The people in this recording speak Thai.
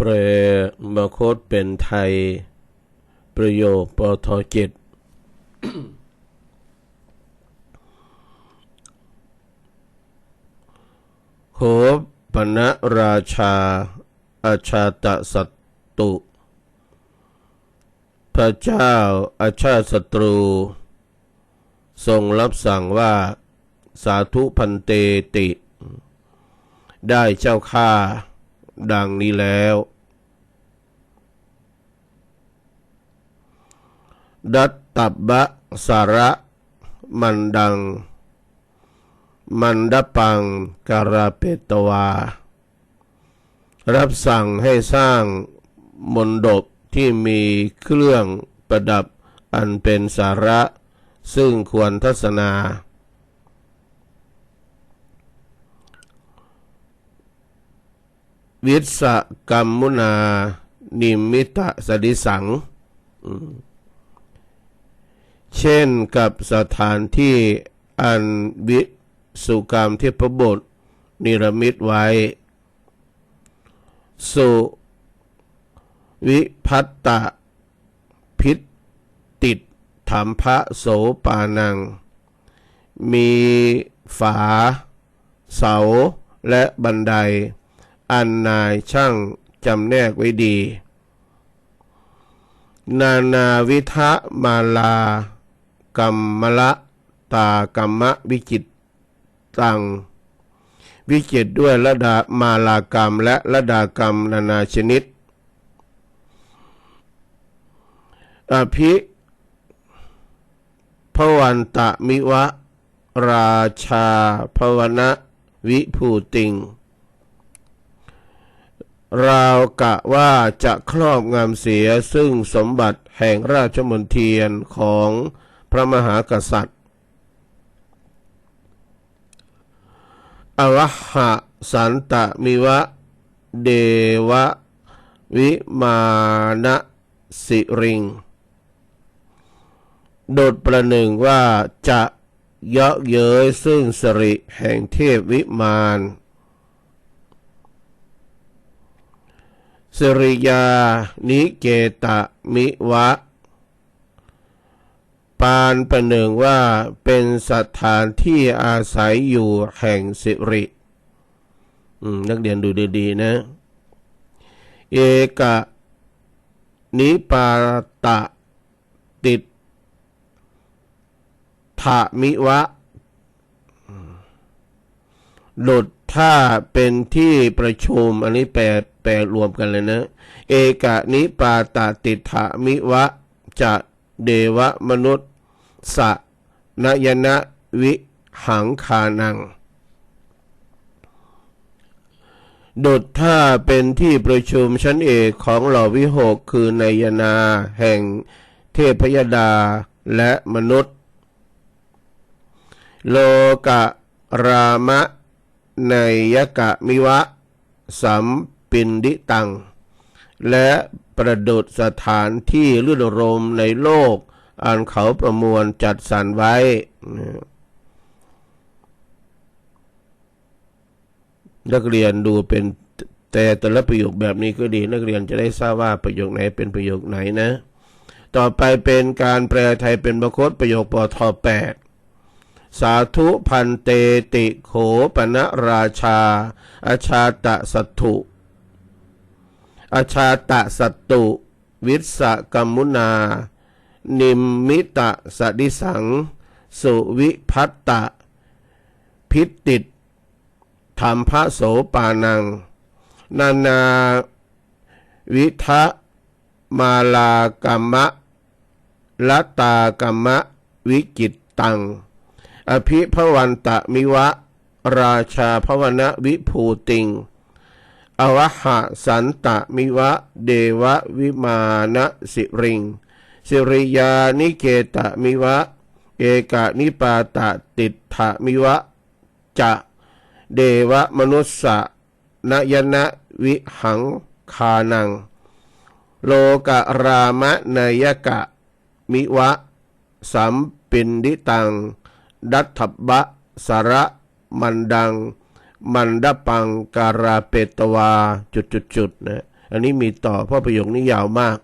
แปลมาโคตเป็นไทย ประโยคปทเจ็ดโหปณะราชา อาชาตสัตตุ พระเจ้าอาชาติศัตรู ทรงรับสั่งว่าสาธุพันเตติ ได้เจ้าข้า ดังนี้แล้ว ดัตตบบะสาระมันดัง มันดปังการาเปตวา รับสั่งให้สร้างมนดบที่มีเครื่องประดับอันเป็นสาระ ซึ่งควรทัศนา วิสกรรมมุนา นิมิตะสดิสัง เช่นกับสถานที่อันวิสุกรรมที่พระบุตรนิรมิตไว้ สุวิพัตตะพิษติดธรรมพระโสปานัง มีฝา เสาและบันได อันนายช่างจำแนกไว้ดี นานาวิทะมาลากรรมละตากรรมวิจิตตัง วิจิตด้วยระดามาลากรรมและระดากรรมนานาชนิด อภิพวันตะมิวะ ราชาภวนะ วิภูติง ราวกะว่าจะครอบงำเสียซึ่งสมบัติแห่งราชมนเทียนของพระมหากษัตริย์ อวหะสันตะมิวะ เดวะ วิมานะสิริง โดดประหนึ่งว่าจะเยาะเย้ยซึ่งสริแห่งเทพวิมาน สริยา นิเกตะมิวะ ปานประหนึ่งว่าเป็นสถานที่อาศัยอยู่แห่งสิรินักเรียนดูดีๆนะ เอกะ นิปาตะติดถามิวะ หลุดถ้าเป็นที่ประชุมอันนี้แปลแปลรวมกันเลยนะ เอกะนิปาตาติถามิวะจะเดวะมนุษย์สะนยนะวิหังคานังดุดถ้าเป็นที่ประชุมชั้นเอกของเหล่าวิหกคือนายนาแห่งเทพยดาและมนุษย์ โลกะรามะ ในยกะมิวะ สัมปินดิตัง และประดุษสถานที่ลื่นรมในโลก อันเขาประมวลจัดสรรไว้ นักเรียนดูเป็นแต่แต่ละประโยคแบบนี้ก็ดีนักเรียนจะได้ทราบว่าประโยคไหนเป็นประโยคไหนนะ ต่อไปเป็นการแปลไทยเป็นบาคตประโยคปทแปด สาธุพันเตติโขปณราชา อาชาตะสัตถุอาชาตะสัตตุวิสกัมมุนา นิมมิตะสดิสัง สุวิพัตตะ พิติตธรรมพระโสปานัง นานาวิทะมาลากรรมะละตากรรมะ วิกิตตัง อภิพวันตะมิวะ ราชาพวนวิภูติง อวหะสันตะมิวะ เดวะวิมานสิริง สิริยานิเกตะมิวะ เอกะนิปาตะติดถะมิวะ จะ เดวะมนุสสะนยนะวิหังคานัง โลกะรามะนยกะ มิวะ สัมปินดิตัง ดัตถบะสาระมันดัง มันดปังการาเปตวาจุดจุดจุดนะอันนี้มีต่อเพราะประโยคนี้ยาวมาก